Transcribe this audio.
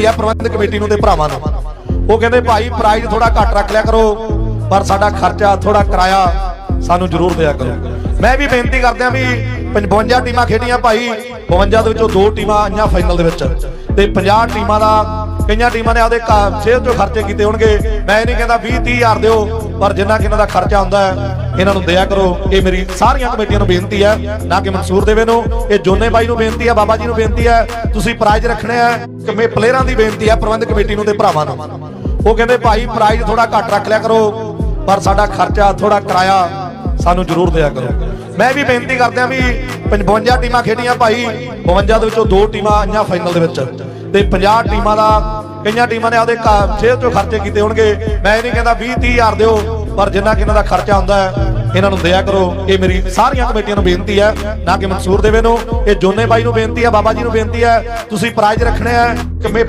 ਬੇਨਤੀ ਹੈ ਪ੍ਰਬੰਧਕ ਕਮੇਟੀ ਨੂੰ ਤੇ ਭਰਾਵਾਂ ਨੂੰ। ਉਹ ਕਹਿੰਦੇ, ਭਾਈ ਪ੍ਰਾਈਜ਼ ਥੋੜਾ ਘੱਟ ਰੱਖ ਲਿਆ ਕਰੋ, ਪਰ ਸਾਡਾ ਖਰਚਾ ਥੋੜਾ ਕਿਰਾਇਆ ਸਾਨੂੰ ਜ਼ਰੂਰ ਦਿਆ ਕਰੋ। ਮੈਂ ਵੀ ਬੇਨਤੀ ਕਰਦਿਆਂ ਵੀ 55 ਟੀਮਾਂ ਖੇਡੀਆਂ, ਭਾਈ। 52 ਦੇ ਵਿੱਚੋਂ ਦੋ ਟੀਮਾਂ ਆਈਆਂ ਫਾਈਨਲ ਦੇ ਵਿੱਚ। ਤੇ 50 ਟੀਮਾਂ ਦਾ, ਕਈਆਂ ਟੀਮਾਂ ਨੇ ਆਪਦੇ ਸਿਹਤ ਚੋਂ ਖਰਚੇ ਕੀਤੇ ਹੋਣਗੇ। ਮੈਂ ਇਹ ਨਹੀਂ ਕਹਿੰਦਾ 20 30 ਹਜ਼ਾਰ ਦਿਓ। ਪਰ ਜਿੰਨਾ ਕਿੰਨਾ ਦਾ ਖਰਚਾ ਹੁੰਦਾ ਹੈ, ਇਹਨਾਂ ਨੂੰ ਦਿਆ ਕਰੋ। ਇਹ ਮੇਰੀ ਸਾਰੀਆਂ ਕਮੇਟੀਆਂ ਨੂੰ ਬੇਨਤੀ ਹੈ, ਨਾ ਕਿ ਮਨਸੂਰ ਦੇਵੇ ਨੂੰ। ਇਹ ਜੋਨੇ ਬਾਈ ਨੂੰ ਬੇਨਤੀ ਹੈ, ਬਾਬਾ ਜੀ ਨੂੰ ਬੇਨਤੀ ਹੈ। ਤੁਸੀਂ ਪ੍ਰਾਈਜ਼ ਰੱਖਣੇ ਆ ਕਮੇ ਪਲੇਅਰਾਂ ਦੀ ਬੇਨਤੀ ਹੈ, ਪ੍ਰਬੰਧਕ ਕਮੇਟੀ ਨੂੰ ਤੇ ਭਰਾਵਾਂ ਨੂੰ। ਉਹ ਕਹਿੰਦੇ, ਭਾਈ ਪ੍ਰਾਈਜ਼ ਥੋੜਾ ਘੱਟ ਰੱਖ ਲਿਆ ਕਰੋ, ਪਰ ਸਾਡਾ ਖਰਚਾ ਥੋੜਾ ਕਿਰਾਇਆ ਸਾਨੂੰ ਜ਼ਰੂਰ ਦਿਆ ਕਰੋ। ਮੈਂ ਵੀ ਬੇਨਤੀ ਕਰਦਿਆਂ ਵੀ 55 ਟੀਮਾਂ ਖੇਡੀਆਂ, ਭਾਈ। 52 ਦੇ ਵਿੱਚੋਂ ਦੋ ਟੀਮਾਂ ਆਈਆਂ ਫਾਈਨਲ ਦੇ ਵਿੱਚ। ਤੇ 50 ਟੀਮਾਂ ਦਾ ਕਈਆਂ ਟੀਮਾਂ ਨੇ ਆਪਦੇ ਸਿਹਤ ਚੋਂ ਖਰਚੇ ਕੀਤੇ ਹੋਣਗੇ। ਮੈਂ ਇਹ ਨਹੀਂ ਕਹਿੰਦਾ 20 30 ਹਜ਼ਾਰ ਦਿਓ, ਪਰ ਜਿੰਨਾ ਕਿ ਇਹਨਾਂ ਦਾ ਖਰਚਾ ਹੁੰਦਾ ਹੈ, ਇਹਨਾਂ ਨੂੰ ਦਿਆ ਕਰੋ। ਇਹ ਮੇਰੀ ਸਾਰੀਆਂ ਕਮੇਟੀਆਂ ਨੂੰ ਬੇਨਤੀ ਹੈ, ਨਾ ਕਿ ਮਨਸੂਰ ਦੇਵੇ ਨੂੰ। ਇਹ ਜੋਨੇ ਬਾਈ ਨੂੰ ਬੇਨਤੀ ਹੈ, ਬਾਬਾ ਜੀ ਨੂੰ ਬੇਨਤੀ ਹੈ। ਤੁਸੀਂ ਪ੍ਰਾਈਜ਼ ਰੱਖਣੇ ਆ ਕਿ